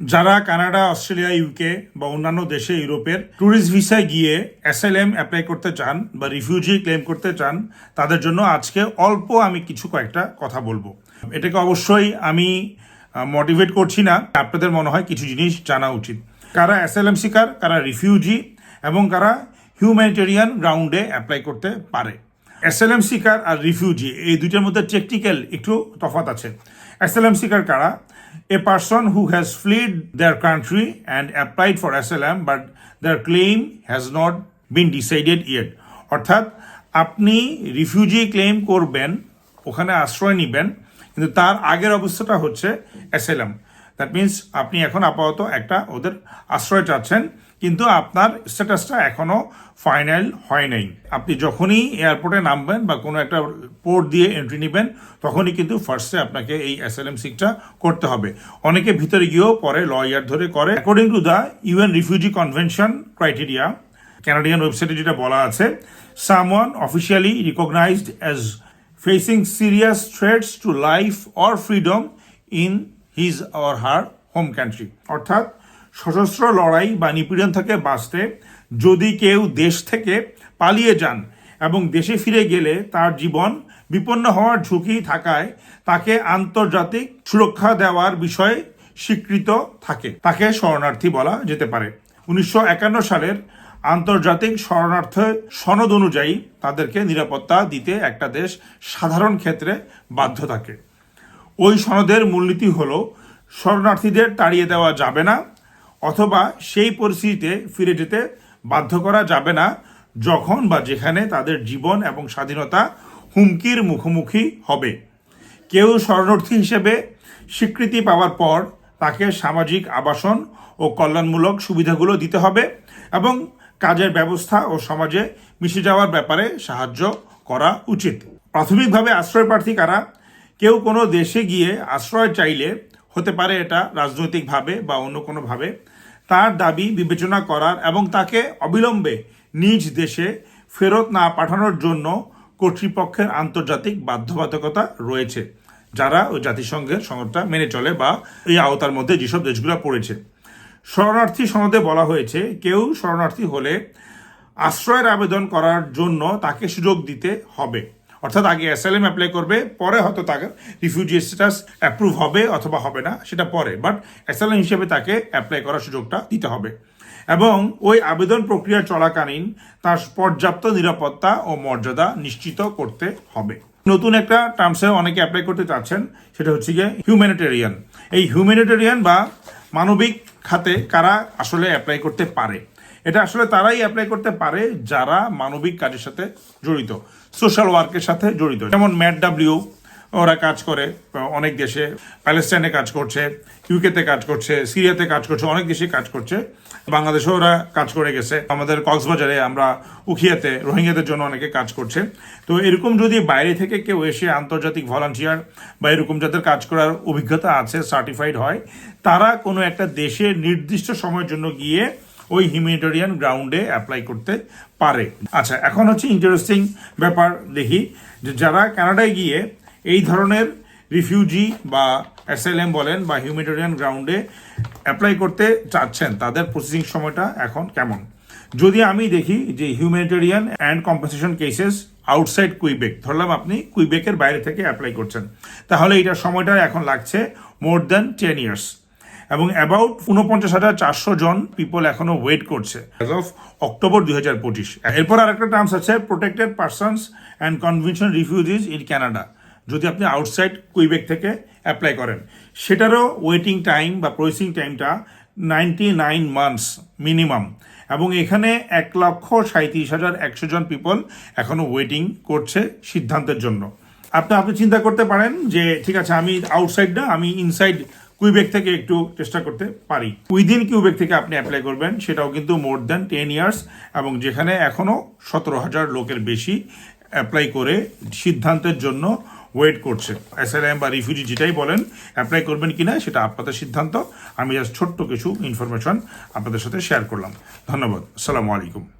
যারা Canada, Australia, UK বা অন্যান্য দেশে ইউরোপের ট্যুরিস্ট ভিসায় গিয়ে এসএলএম অ্যাপ্লাই করতে চান বা রিফিউজি ক্লেম করতে চান, তাদের জন্য আজকে অল্প আমি কিছু কয়েকটা কথা বলব। এটাকে অবশ্যই আমি মোটিভেট করছি না। আপনাদের মনে হয় কিছু জিনিস জানা উচিত। কারা এসএলএম শিকার, কারা রিফিউজি এবং কারা হিউম্যানিটেরিয়ান গ্রাউন্ডে অ্যাপ্লাই করতে পারে। এসএলএম শিকার আর রিফিউজি এই দুইটার মধ্যে টেকনিক্যাল একটু তফাৎ আছে। এসএলএম শিকার কারা? A person who has fled their country and applied for asylum but their claim has not been decided yet অর্থাৎ, আপনি রিফিউজি ক্লেম করবেন, ওখানে আশ্রয় নেবেন, কিন্তু তার আগের অবস্থাটা হচ্ছে এসএলএম দ্যাট মিন্স আপনি এখন আপাতত একটা ওদের আশ্রয় চাচ্ছেন, কিন্তু আপনার স্ট্যাটাসটা এখনও ফাইনাল হয় নাই। আপনি যখনই এয়ারপোর্টে নামবেন বা কোনো একটা পোর্ট দিয়ে এন্ট্রি নেবেন, তখনই কিন্তু ফার্স্টে আপনাকে এই এসএলএম সিকটা করতে হবে। অনেকে ভিতরে গিয়েও পরে লয়ার ধরে করে। According to the UN refugee convention criteria Canadian ওয়েবসাইটে যেটা বলা আছে someone officially recognised as facing serious threats to life or freedom in his or her home country. অর্থাৎ সশস্ত্র লড়াই বা নিপীড়ন থেকে বাঁচতে যদি কেউ দেশ থেকে পালিয়ে যান এবং দেশে ফিরে গেলে তার জীবন বিপন্ন হওয়ার ঝুঁকি থাকায় তাকে আন্তর্জাতিক সুরক্ষা দেওয়ার বিষয়ে স্বীকৃত থাকে। তাকে শরণার্থী বলা যেতে পারে। উনিশশো একান্ন সালের আন্তর্জাতিক শরণার্থ সনদ অনুযায়ী তাদেরকে নিরাপত্তা দিতে একটা দেশ সাধারণ ক্ষেত্রে বাধ্য থাকে। ওই সনদের মূলনীতি হলো, শরণার্থীদের তাড়িয়ে দেওয়া যাবে না, অথবা সেই পরিস্থিতিতে ফিরে যেতে বাধ্য করা যাবে না, যখন বা যেখানে তাদের জীবন এবং স্বাধীনতা হুমকির মুখোমুখি হবে। কেউ শরণার্থী হিসেবে স্বীকৃতি পাওয়ার পর তাকে সামাজিক আবাসন ও কল্যাণমূলক সুবিধাগুলো দিতে হবে এবং কাজের ব্যবস্থা ও সমাজে মিশে যাওয়ার ব্যাপারে সাহায্য করা উচিত। প্রাথমিকভাবে আশ্রয় প্রার্থী কারা কেউ কোনো দেশে গিয়ে আশ্রয় চাইলে হতে পারে এটা রাজনৈতিকভাবে বা অন্য কোনোভাবে। তার দাবি বিবেচনা করার এবং তাকে অবিলম্বে নিজ দেশে ফেরত না পাঠানোর জন্য কর্তৃপক্ষের আন্তর্জাতিক বাধ্যবাধকতা রয়েছে, যারা ওই জাতিসংঘের সনদটা মেনে চলে বা এই আওতার মধ্যে যেসব দেশগুলো পড়েছে। শরণার্থী সনদে বলা হয়েছে, কেউ শরণার্থী হলে আশ্রয়ের আবেদন করার জন্য তাকে সুযোগ দিতে হবে। অর্থাৎ আগে অ্যাসাইলেম অ্যাপ্লাই করবে, পরে হয়তো তাকে রিফিউজি স্ট্যাটাস অ্যাপ্রুভ হবে অথবা হবে না, সেটা পরে। বাট অ্যাসাইলেম হিসেবে তাকে অ্যাপ্লাই করার সুযোগটা দিতে হবে। এবং ওই আবেদন প্রক্রিয়া চলাকালীন তার পর্যাপ্ত নিরাপত্তা ও মর্যাদা নিশ্চিত করতে হবে। নতুন একটা টার্মসে অনেকে অ্যাপ্লাই করতে চাচ্ছেন, সেটা হচ্ছে গিয়ে হিউম্যানিটেরিয়ান এই হিউম্যানিটেরিয়ান বা মানবিক খাতে কারা আসলে অ্যাপ্লাই করতে পারে? এটা আসলে তারাই অ্যাপ্লাই করতে পারে যারা মানবিক কাজের সাথে জড়িত সোশ্যাল ওয়ার্কের সাথে জড়িত। যেমন ম্যাট ডাব্লিউ ওরা কাজ করে, অনেক দেশে প্যালেস্টাইনে কাজ করছে ইউকেতে কাজ করছে সিরিয়াতে কাজ করছে, অনেক দেশে কাজ করছে। বাংলাদেশেও ওরা কাজ করে গেছে। আমাদের কক্সবাজারে আমরা উখিয়াতে, রোহিঙ্গাদের জন্য অনেকে কাজ করছে। তো এরকম যদি বাইরে থেকে কেউ এসে আন্তর্জাতিক ভলান্টিয়ার বা এরকম যাদের কাজ করার অভিজ্ঞতা আছে সার্টিফাইড হয়, তারা কোনো একটা দেশে নির্দিষ্ট সময়ের জন্য গিয়ে ওই হিউম্যানিটেরিয়ান গ্রাউন্ডে অ্যাপ্লাই করতে পারে। আচ্ছা এখন হচ্ছে ইন্টারেস্টিং ব্যাপার দেখি যে যারা কানাডায় গিয়ে এই ধরনের রিফিউজি বা এসএলএম বলেন বা হিউম্যানিটেরিয়ান গ্রাউন্ডে অ্যাপ্লাই করতে চাচ্ছেন, তাদের প্রসেসিং সময়টা এখন কেমন? যদি আমি দেখি যে humanitarian and compensation cases outside Quebec ধরলাম আপনি কুইবেকের বাইরে থেকে অ্যাপ্লাই করছেন, তাহলে এটার সময়টা এখন লাগছে মোর দ্যান টেন ইয়ার্স এবং অ্যাবাউট উনপঞ্চাশ হাজার চারশো জন পিপল এখনও ওয়েট করছে। অ্যাজ অফ অক্টোবর দুই হাজার পঁচিশ। এরপর আরেকটা টার্মস আছে protected persons and convention refugees in Canada যদি আপনি আউটসাইড কুইবেক থেকে অ্যাপ্লাই করেন। সেটারও ওয়েটিং টাইম বা প্রসেসিং টাইমটা নাইনটি নাইন মান্থস মিনিমাম এবং এখানে এক লক্ষ সাঁত্রিশ হাজার একশো জন পিপল এখনও ওয়েটিং করছে সিদ্ধান্তের জন্য। আপনি আপনি চিন্তা করতে পারেন যে, ঠিক আছে, আমি আউটসাইড না, আমি ইনসাইড কুইবেক থেকে একটু চেষ্টা করতে পারি। উইদিন কিউবেক থেকে আপনি অ্যাপ্লাই করবেন, সেটাও কিন্তু মোর দ্যান টেন ইয়ার্স এবং যেখানে এখনও সতেরো হাজার লোকের বেশি অ্যাপ্লাই করে সিদ্ধান্তের জন্য ওয়েট করছে। এসএলএম বা রিফিউজি যেটাই বলেন অ্যাপ্লাই করবেন কি না সেটা আপনাদের সিদ্ধান্ত। আমি জাস্ট ছোট্ট কিছু ইনফরমেশন আপনাদের সাথে শেয়ার করলাম। ধন্যবাদ। আসসালামু আলাইকুম।